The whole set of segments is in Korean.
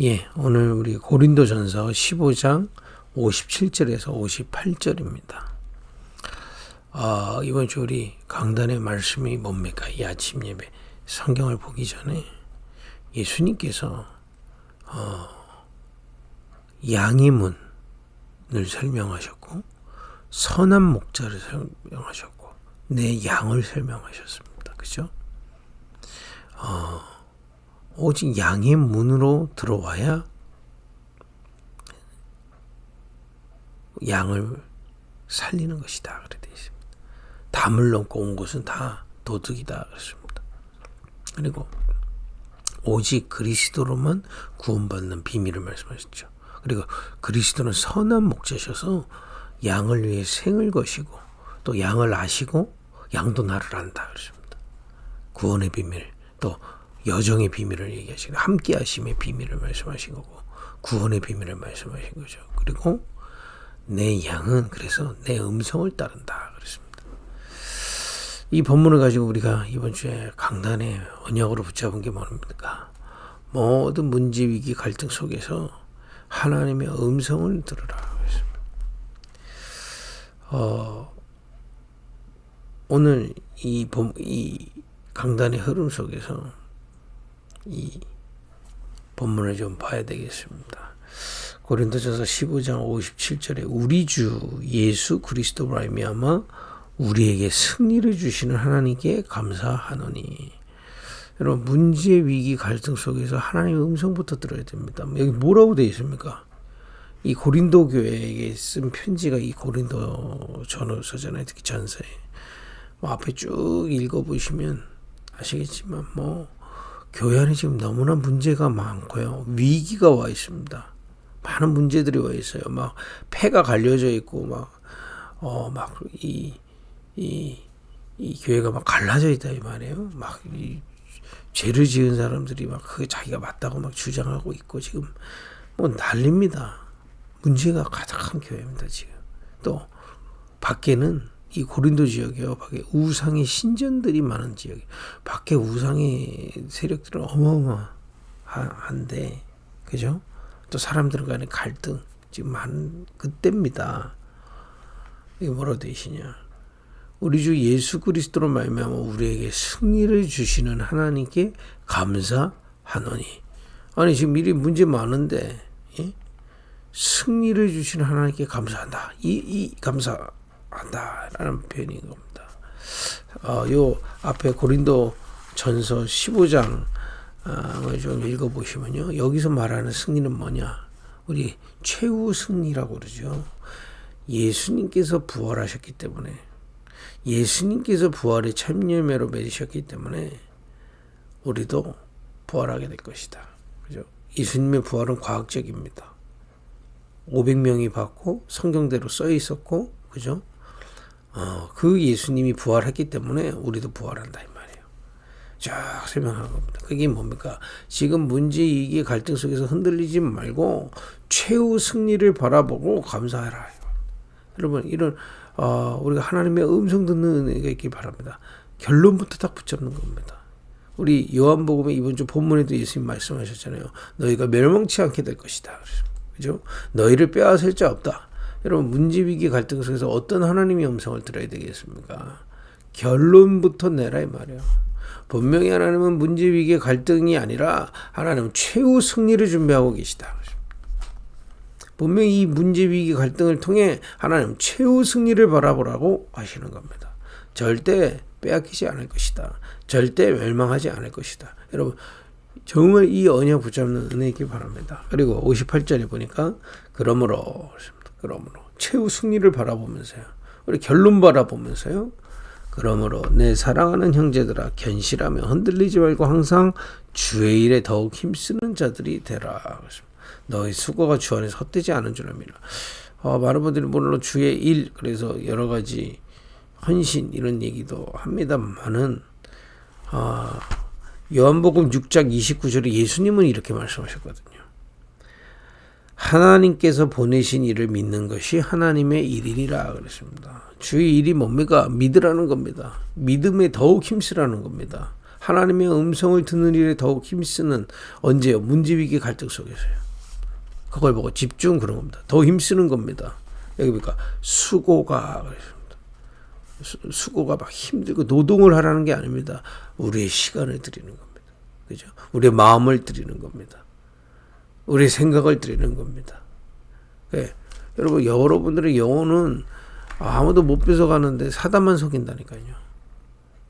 예, 오늘 우리 고린도전서 15장 57절에서 58절입니다. 아, 이번 주 우리 강단의 말씀이 뭡니까? 이 아침 예배 성경을 보기 전에 예수님께서 어, 양의 문을 설명하셨고 선한 목자를 설명하셨고 내 양을 설명하셨습니다. 그죠? 어, 오직 양의 문으로 들어와야 양을 살리는 것이다. 그래 있습니다. 담을 넘고 온 것은 다 도둑이다. 그렇습니다. 그리고 오직 그리스도로만 구원받는 비밀을 말씀하셨죠. 그리고 그리스도는 선한 목자셔서 양을 위해 생을 것이고 또 양을 아시고 양도 나를 안다. 그렇습니다. 구원의 비밀 또 여정의 비밀을 얘기하시고 함께 하심의 비밀을 말씀하신 거고 구원의 비밀을 말씀하신 거죠. 그리고 내 양은 그래서 내 음성을 따른다 그랬습니다. 이 본문을 가지고 우리가 이번 주에 강단에 언약으로 붙잡은 게 뭡니까? 모든 문제 위기 갈등 속에서 하나님의 음성을 들으라 그랬습니다. 어, 오늘 이, 본, 이 강단의 흐름 속에서 이 본문을 좀 봐야 되겠습니다. 고린도전서 15장 57절에 우리 주 예수 그리스도로 말미암아 우리에게 승리를 주시는 하나님께 감사하노니 여러분 문제 위기 갈등 속에서 하나님의 음성부터 들어야 됩니다. 여기 뭐라고 되어 있습니까? 이 고린도 교회에게 쓴 편지가 이 고린도 전서잖아요. 특히 전서에 뭐 앞에 쭉 읽어보시면 아시겠지만 뭐 교회 안에 지금 너무나 문제가 많고요. 위기가 와 있습니다. 많은 문제들이 와 있어요. 막 폐가 갈려져 있고 막 어 막 이 이 이 교회가 막 갈라져 있다 이 말이에요. 막 이 죄를 지은 사람들이 막 그게 자기가 맞다고 막 주장하고 있고 지금 뭐 난립니다. 문제가 가득한 교회입니다 지금. 또 밖에는 이 고린도 지역이요. 밖에 우상의 신전들이 많은 지역. 밖에 우상의 세력들은 어마어마한데, 그죠? 또 사람들 간의 갈등 지금 많은 그때입니다. 이게 뭐라고 되시냐? 우리 주 예수 그리스도로 말미암아 우리에게 승리를 주시는 하나님께 감사하노니. 아니 지금 미리 문제 많은데 예? 승리를 주시는 하나님께 감사한다. 이, 이 감사 한다라는 표현인 겁니다. 어, 요 앞에 고린도 전서 15장 어, 좀 읽어보시면요. 여기서 말하는 승리는 뭐냐? 우리 최후 승리라고 그러죠. 예수님께서 부활하셨기 때문에 예수님께서 부활의 참여매로 맺으셨기 때문에 우리도 부활하게 될 것이다. 그죠? 예수님의 부활은 과학적입니다. 500명이 받고 성경대로 써 있었고, 그죠? 어, 그 예수님이 부활했기 때문에 우리도 부활한다 이 말이에요. 쫙 설명한 겁니다. 그게 뭡니까? 지금 문제 이기 갈등 속에서 흔들리지 말고 최후 승리를 바라보고 감사해라. 여러분 이런 어, 우리가 하나님의 음성 듣는 은혜가 있길 바랍니다. 결론부터 딱 붙잡는 겁니다. 우리 요한복음에 이번 주 본문에도 예수님 말씀하셨잖아요. 너희가 멸망치 않게 될 것이다. 그죠? 너희를 빼앗을 자 없다. 여러분 문제 위기 갈등 속에서 어떤 하나님의 음성을 들어야 되겠습니까? 결론부터 내라 이 말이에요. 분명히 하나님은 문제 위기 갈등이 아니라 하나님은 최후 승리를 준비하고 계시다. 분명히 이 문제 위기 갈등을 통해 하나님 최후 승리를 바라보라고 하시는 겁니다. 절대 빼앗기지 않을 것이다. 절대 멸망하지 않을 것이다. 여러분 정말 이 언약 붙잡는 은혜 있기 바랍니다. 그리고 58절에 보니까 그러므로 그러므로 최후 승리를 바라보면서요. 우리 결론 바라보면서요. 그러므로 내 사랑하는 형제들아 견실하며 흔들리지 말고 항상 주의 일에 더욱 힘쓰는 자들이 되라. 너희 수고가 주 안에서 헛되지 않은 줄 압니다. 어, 많은 분들이 물론 주의 일 그래서 여러 가지 헌신 이런 얘기도 합니다만은 어, 요한복음 6장 29절에 예수님은 이렇게 말씀하셨거든요. 하나님께서 보내신 일을 믿는 것이 하나님의 일이라 그랬습니다. 주의 일이 뭡니까? 믿으라는 겁니다. 믿음에 더욱 힘쓰라는 겁니다. 하나님의 음성을 듣는 일에 더욱 힘쓰는 언제요? 문제위기 갈등 속에서요. 그걸 보고 집중 그런 겁니다. 더 힘쓰는 겁니다. 여기 보니까 수고가 수, 고가막 힘들고 노동을 하라는 게 아닙니다. 우리의 시간을 드리는 겁니다. 그죠? 우리의 마음을 드리는 겁니다. 우리의 생각을 드리는 겁니다. 네. 여러분, 여러분들의 영혼은 아무도 못 뺏어가는데 사단만 속인다니까요.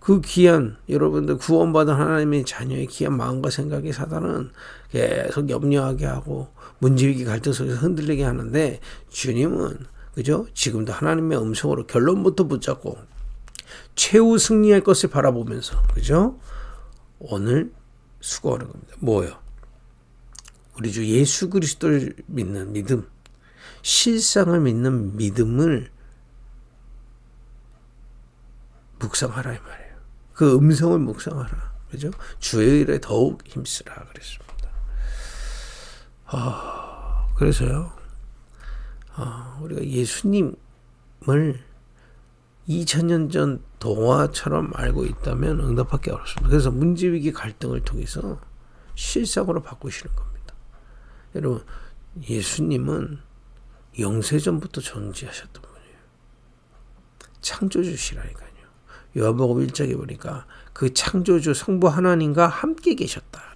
그 귀한 여러분들 구원받은 하나님의 자녀의 귀한 마음과 생각이 사단은 계속 염려하게 하고 문제위기 갈등 속에서 흔들리게 하는데 주님은 그죠? 지금도 하나님의 음성으로 결론부터 붙잡고 최후 승리할 것을 바라보면서 그죠? 오늘 수고하는 겁니다. 뭐요? 우리 주 예수 그리스도를 믿는 믿음, 실상을 믿는 믿음을 묵상하라 이 말이에요. 그 음성을 묵상하라. 그죠? 주의 일에 더욱 힘쓰라 그랬습니다. 아, 그래서요. 아, 우리가 예수님을 2000년 전 동화처럼 알고 있다면 응답하기 어렵습니다. 그래서 문제위기 갈등을 통해서 실상으로 바꾸시는 겁니다. 여러분, 예수님은 영세전부터 존재하셨던 분이에요. 창조주시라니까요. 요한복음 1장에 보니까 그 창조주 성부 하나님과 함께 계셨다.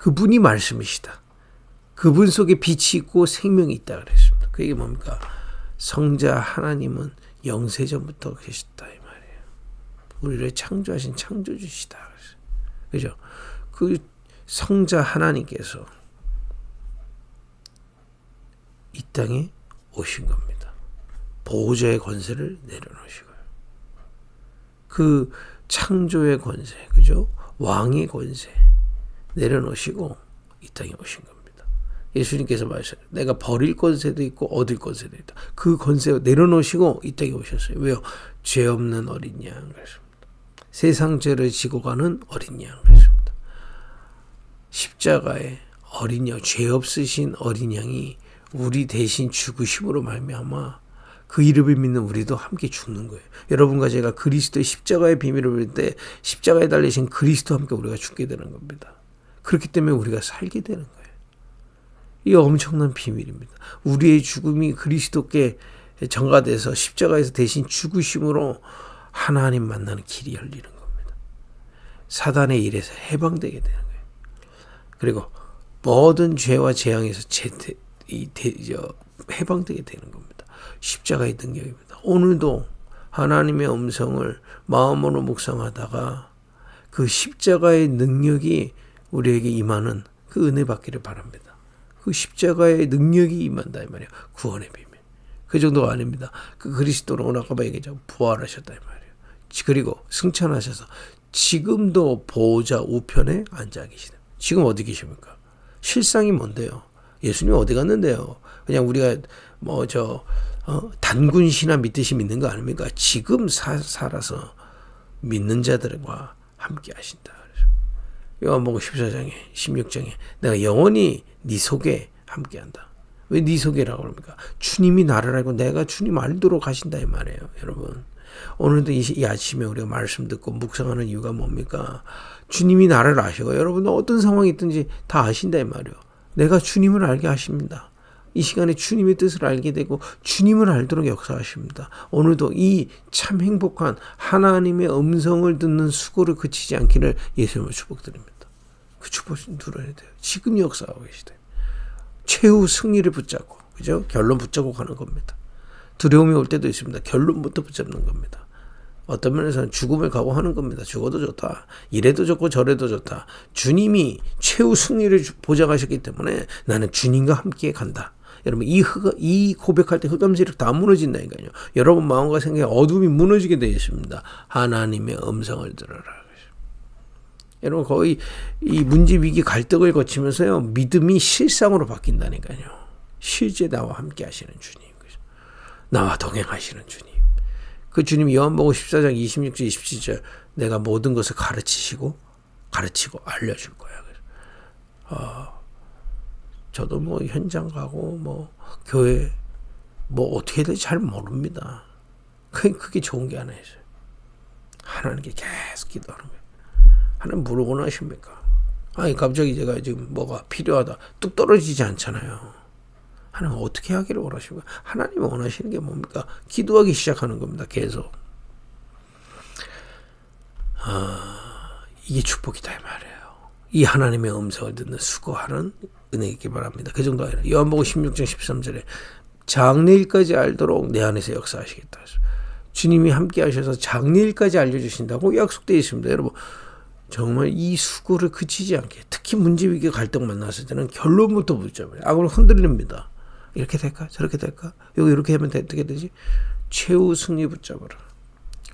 그분이 말씀이시다. 그분 속에 빛이 있고 생명이 있다 그랬습니다. 그게 뭡니까? 성자 하나님은 영세전부터 계셨다 이 말이에요. 우리를 창조하신 창조주시다. 그죠? 그 성자 하나님께서 이 땅에 오신 겁니다. 보호자의 권세를 내려놓으시고요. 그 창조의 권세, 그죠? 왕의 권세 내려놓으시고 이 땅에 오신 겁니다. 예수님께서 말하셨어요. 내가 버릴 권세도 있고 얻을 권세도 있다. 그 권세 내려놓으시고 이 땅에 오셨어요. 왜요? 죄 없는 어린 양 그랬습니다. 세상 죄를 지고 가는 어린 양 그랬습니다. 십자가에 어린 양, 죄 없으신 어린 양이 우리 대신 죽으심으로 말미암아 그 이름을 믿는 우리도 함께 죽는 거예요. 여러분과 제가 그리스도의 십자가의 비밀을 볼 때 십자가에 달리신 그리스도 함께 우리가 죽게 되는 겁니다. 그렇기 때문에 우리가 살게 되는 거예요. 이 엄청난 비밀입니다. 우리의 죽음이 그리스도께 전가돼서 십자가에서 대신 죽으심으로 하나님 만나는 길이 열리는 겁니다. 사단의 일에서 해방되게 되는 거예요. 그리고 모든 죄와 재앙에서 제, 이, 대, 저, 해방되게 되는 겁니다. 십자가의 능력입니다. 오늘도 하나님의 음성을 마음으로 묵상하다가 그 십자가의 능력이 우리에게 임하는 그 은혜 받기를 바랍니다. 그 십자가의 능력이 임한다 이 말이에요. 구원의 비밀. 그 정도가 아닙니다. 그 그리스도로 오늘 아까 얘기했죠. 부활하셨다 이 말이에요. 그리고 승천하셔서 지금도 보호자 우편에 앉아 계시다. 지금 어디 계십니까? 실상이 뭔데요? 예수님 어디 갔는데요? 그냥 우리가 뭐저 어, 단군시나 믿듯이 믿는 거 아닙니까? 지금 사, 살아서 믿는 자들과 함께 하신다. 요한복음 14장에 16장에 내가 영원히 네 속에 함께한다. 왜 네 속에라고 그럽니까? 주님이 나를 알고 내가 주님 알도록 하신다 이 말이에요, 여러분. 오늘도 이, 이 아침에 우리가 말씀 듣고 묵상하는 이유가 뭡니까? 주님이 나를 아시고 여러분은 어떤 상황이 있든지 다 아신다 이 말이에요. 내가 주님을 알게 하십니다. 이 시간에 주님의 뜻을 알게 되고 주님을 알도록 역사하십니다. 오늘도 이 참 행복한 하나님의 음성을 듣는 수고를 그치지 않기를 예수님을 축복드립니다. 그 축복 누려야 돼요. 지금 역사하고 계시대. 최후 승리를 붙잡고 그죠? 결론 붙잡고 가는 겁니다. 두려움이 올 때도 있습니다. 결론부터 붙잡는 겁니다. 어떤 면에서는 죽음을 각오하는 겁니다. 죽어도 좋다. 이래도 좋고 저래도 좋다. 주님이 최후 승리를 보장하셨기 때문에 나는 주님과 함께 간다. 여러분 이 흑, 이 고백할 때 흑암 세력 다 무너진다니까요. 여러분 마음과 생각에 어둠이 무너지게 되어 있습니다. 하나님의 음성을 들어라. 여러분 거의 이 문제 위기 갈등을 거치면서요 믿음이 실상으로 바뀐다니까요. 실제 나와 함께 하시는 주님, 나와 동행하시는 주님. 그 주님 요한복음 14장 26절 27절 내가 모든 것을 가르치시고 가르치고 알려줄 거야. 어, 저도 뭐 현장 가고 뭐 교회 뭐 어떻게 될지 잘 모릅니다. 그게, 그게 좋은 게 하나 있어요. 하나님께 계속 기도하는 거예요. 하나님 뭘 원하십니까? 아니 갑자기 제가 지금 뭐가 필요하다 뚝 떨어지지 않잖아요. 하나님 어떻게 하기를 원하십니까? 하나님 원하시는 게 뭡니까? 기도하기 시작하는 겁니다. 계속. 아, 이게 축복이다 이 말이에요. 이 하나님의 음성을 듣는 수고하는 은혜 있기 바랍니다. 그 정도 아니라 요한복음 16장 13절에 장래일까지 알도록 내 안에서 역사하시겠다. 주님이 함께 하셔서 장래일까지 알려주신다고 약속되어 있습니다. 여러분 정말 이 수고를 그치지 않게 특히 문제 위기 갈등 만났을 때는 결론부터 붙잡아요. 악을 흔들립니다. 이렇게 될까 저렇게 될까 여기 이렇게 하면 어떻게 되지? 최후 승리 붙잡아라.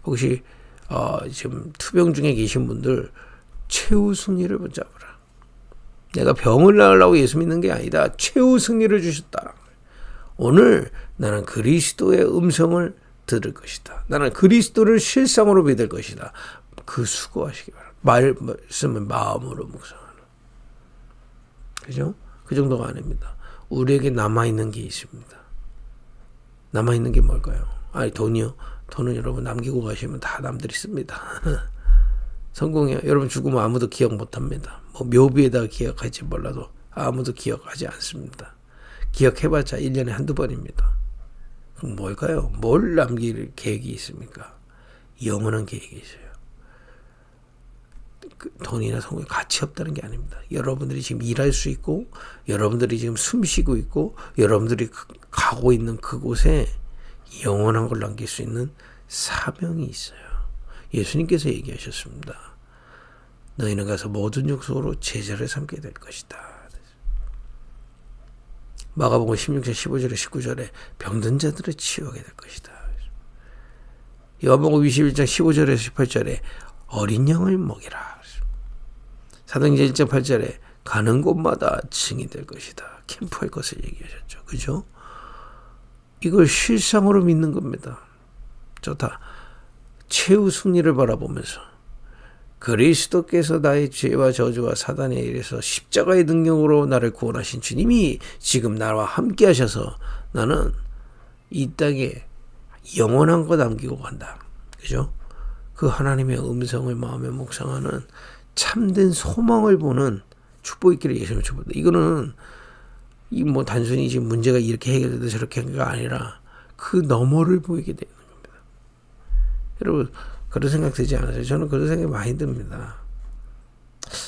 혹시 어, 지금 투병 중에 계신 분들 최후 승리를 붙잡아라. 내가 병을 나으려고 예수 믿는 게 아니다. 최후 승리를 주셨다. 오늘 나는 그리스도의 음성을 들을 것이다. 나는 그리스도를 실상으로 믿을 것이다. 그 수고하시기 바랍니다. 말씀을 마음으로 묵상하는. 그죠? 그 정도가 아닙니다. 우리에게 남아있는 게 있습니다. 남아있는 게 뭘까요? 아니, 돈이요? 돈은 여러분 남기고 가시면 다 남들이 씁니다. 성공해요. 여러분 죽으면 아무도 기억 못 합니다. 뭐 묘비에다가 기억할지 몰라도 아무도 기억하지 않습니다. 기억해봤자 1년에 한두 번입니다. 그럼 뭘까요? 뭘 남길 계획이 있습니까? 영원한 계획이 있어요. 그 돈이나 성공이 가치 없다는 게 아닙니다. 여러분들이 지금 일할 수 있고, 여러분들이 지금 숨 쉬고 있고, 여러분들이 가고 있는 그곳에 영원한 걸 남길 수 있는 사명이 있어요. 예수님께서 얘기하셨습니다. 너희는 가서 모든 족속으로 제자를 삼게 될 것이다. 마가복음 16장 15절에 19절에 병든 자들을 치유하게 될 것이다. 요한복음 21장 15절에 18절에 어린 양을 먹이라. 사도행전 1장 8절에 가는 곳마다 증인될 것이다. 캠프할 것을 얘기하셨죠. 그죠? 이걸 실상으로 믿는 겁니다. 좋다. 최후 승리를 바라보면서 그리스도께서 나의 죄와 저주와 사단의 일에서 십자가의 능력으로 나를 구원하신 주님이 지금 나와 함께 하셔서 나는 이 땅에 영원한 거 남기고 간다. 그죠? 그 하나님의 음성을 마음에 묵상하는 참된 소망을 보는 축복 있기를 예수님 축복합니다. 이거는 이 뭐 단순히 지금 문제가 이렇게 해결돼도 저렇게 한게 아니라 그 너머를 보이게 되는 겁니다. 여러분 그런 생각 들지 않으세요? 저는 그런 생각이 많이 듭니다.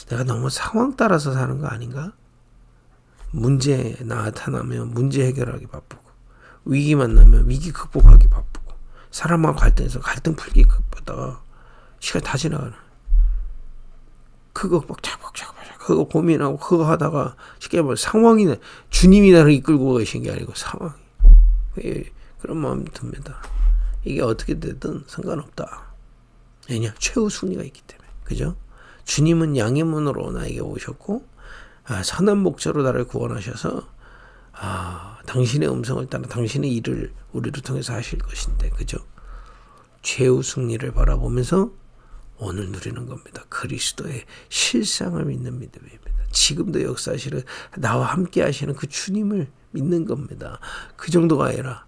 내가 너무 상황 따라서 사는 거 아닌가? 문제 나타나면 문제 해결하기 바쁘고 위기 만나면 위기 극복하기 바쁘고 사람과 갈등해서 갈등 풀기 바쁘다가 시간 다 지나가는 그거 막 차박차박 그거 고민하고 그거 하다가 쉽게 말해 상황이네 주님이 나를 이끌고 가신 게 아니고 상황이 그런 마음이 듭니다. 이게 어떻게 되든 상관없다. 왜냐? 최후 순위가 있기 때문에. 그죠? 주님은 양의 문으로 나에게 오셨고, 아, 선한 목자로 나를 구원하셔서, 아, 당신의 음성을 따라 당신의 일을 우리를 통해서 하실 것인데, 그죠? 최후 승리를 바라보면서 오늘 누리는 겁니다. 그리스도의 실상을 믿는 믿음입니다. 지금도 역사하시는 나와 함께 하시는 그 주님을 믿는 겁니다. 그 정도가 아니라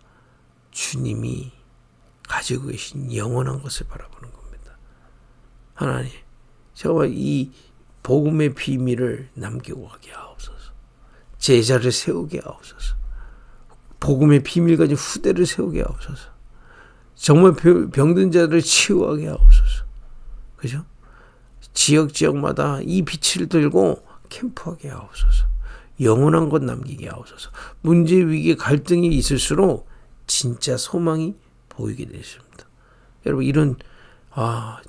주님이 가지고 계신 영원한 것을 바라보는 겁니다. 하나님, 정말 이 복음의 비밀을 남기고 가게 하옵소서. 제자를 세우게 하옵소서. 복음의 비밀 가진 후대를 세우게 하옵소서. 정말 병든 자를 치유하게 하옵소서. 그죠? 지역 지역마다 이 빛을 들고 캠프하게 하옵소서. 영원한 것 남기게 하옵소서. 문제 위기 갈등이 있을수록 진짜 소망이 보이게 되십니다. 여러분 이런 아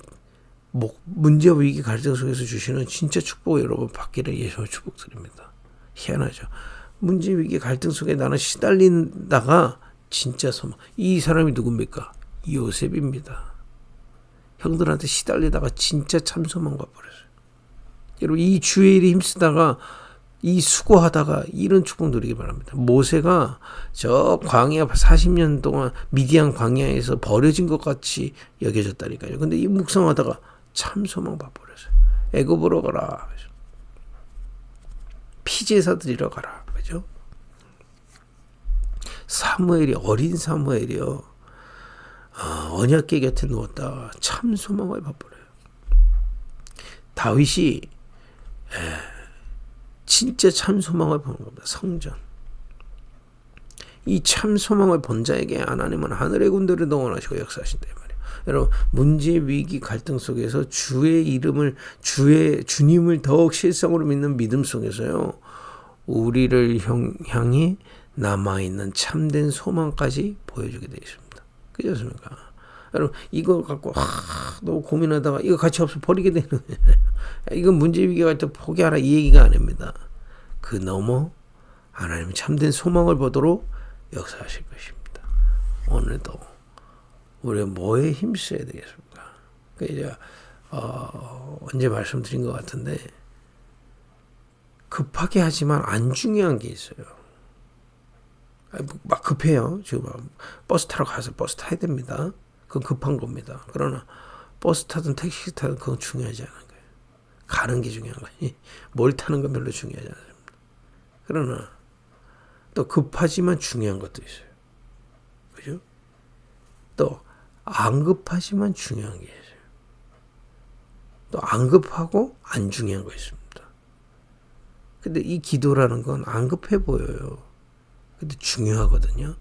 뭐, 문제 위기 갈등 속에서 주시는 진짜 축복 여러분 받기를 예수 축복드립니다. 희한하죠. 문제 위기 갈등 속에 나는 시달린다가 진짜 소망. 이 사람이 누굽니까? 요셉입니다. 형들한테 시달리다가 진짜 참소만 가버렸어요. 여러분 이 주의 일에 힘쓰다가 이 수고하다가 이런 축복 누리기 바랍니다. 모세가 저 광야 40년 동안 미디안 광야에서 버려진 것 같이 여겨졌다니까요. 근데 이 묵상하다가 참 소망 봐버렸어요. 애굽으로 가라. 피제사 드리러 가라. 그죠? 사무엘이 어린 사무엘이요. 어, 언약계 곁에 누웠다 참 소망을 봐버려요. 다윗이 진짜 참 소망을 보는 겁니다. 성전. 이 참 소망을 본 자에게 하나님은 하늘의 군대를 동원하시고 역사하신다. 여러분 문제 위기 갈등 속에서 주의 이름을 주의 주님을 더욱 실성으로 믿는 믿음 속에서요 우리를 향해 남아 있는 참된 소망까지 보여주게. 그렇지 않습니까? 여러분 이거 갖고 하, 너무 고민하다가 이거 가치 없어 버리게 되는 이건 문제 위기 갈때 포기하라 이 얘기가 아닙니다. 그 넘어 하나님 참된 소망을 보도록 역사하실 것입니다. 오늘도 우리 뭐에 힘써야 되겠습니까? 그 이제 어, 언제 말씀드린 것 같은데 급하게 하지만 안 중요한 게 있어요. 막 급해요. 지금 버스 타러 가서 버스 타야 됩니다. 그건 급한 겁니다. 그러나 버스 타든 택시 타든 그건 중요하지 않은 거예요. 가는 게 중요한 거지. 뭘 타는 건 별로 중요하지 않습니다. 그러나 또 급하지만 중요한 것도 있어요. 그죠? 또 안 급하지만 중요한 게 있어요. 또 안 급하고 안 중요한 거 있습니다. 근데 이 기도라는 건 안 급해 보여요. 근데 중요하거든요.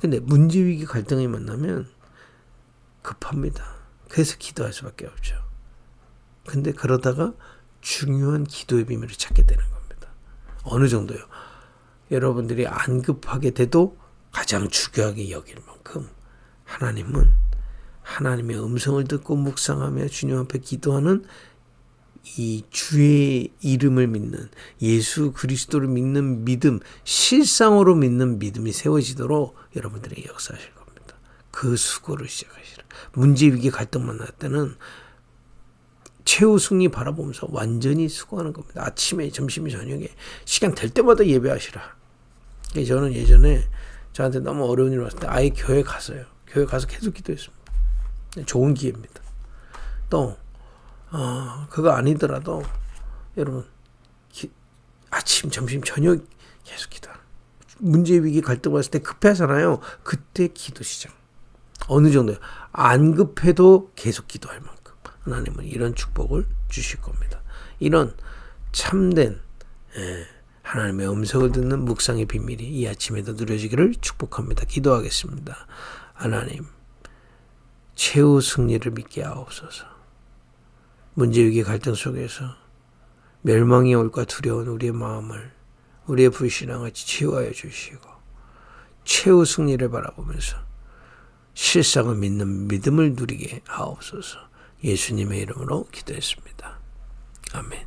근데 문제 위기 갈등이 만나면 급합니다. 그래서 기도할 수밖에 없죠. 근데 그러다가 중요한 기도의 비밀을 찾게 되는 겁니다. 어느 정도요? 여러분들이 안 급하게 돼도 가장 중요하게 여길 만큼 하나님은 하나님의 음성을 듣고 묵상하며 주님 앞에 기도하는 이 주의 이름을 믿는 예수 그리스도를 믿는 믿음, 실상으로 믿는 믿음이 세워지도록 여러분들이 역사하실 겁니다. 그 수고를 시작하시라. 문제 위기 갈등 만날 때는 최후 승리 바라보면서 완전히 수고하는 겁니다. 아침에, 점심에, 저녁에 시간 될 때마다 예배하시라. 저는 예전에 저한테 너무 어려운 일 왔을 때 아예 교회 갔어요. 교회 가서 계속 기도했습니다. 좋은 기회입니다. 또 어, 그거 아니더라도 여러분 기, 아침, 점심, 저녁 계속 기도. 문제 위기 갈등 왔을 때 급하잖아요. 그때 기도 시작. 어느 정도요? 안 급해도 계속 기도할 만큼 하나님은 이런 축복을 주실 겁니다. 이런 참된 예, 하나님의 음성을 듣는 묵상의 비밀이 이 아침에도 누려지기를 축복합니다. 기도하겠습니다. 하나님, 최후 승리를 믿게 하옵소서. 문제위기 갈등 속에서 멸망이 올까 두려운 우리의 마음을 우리의 불신앙을 치유하여 주시고 최후 승리를 바라보면서 실상을 믿는 믿음을 누리게 하옵소서 예수님의 이름으로 기도했습니다. 아멘.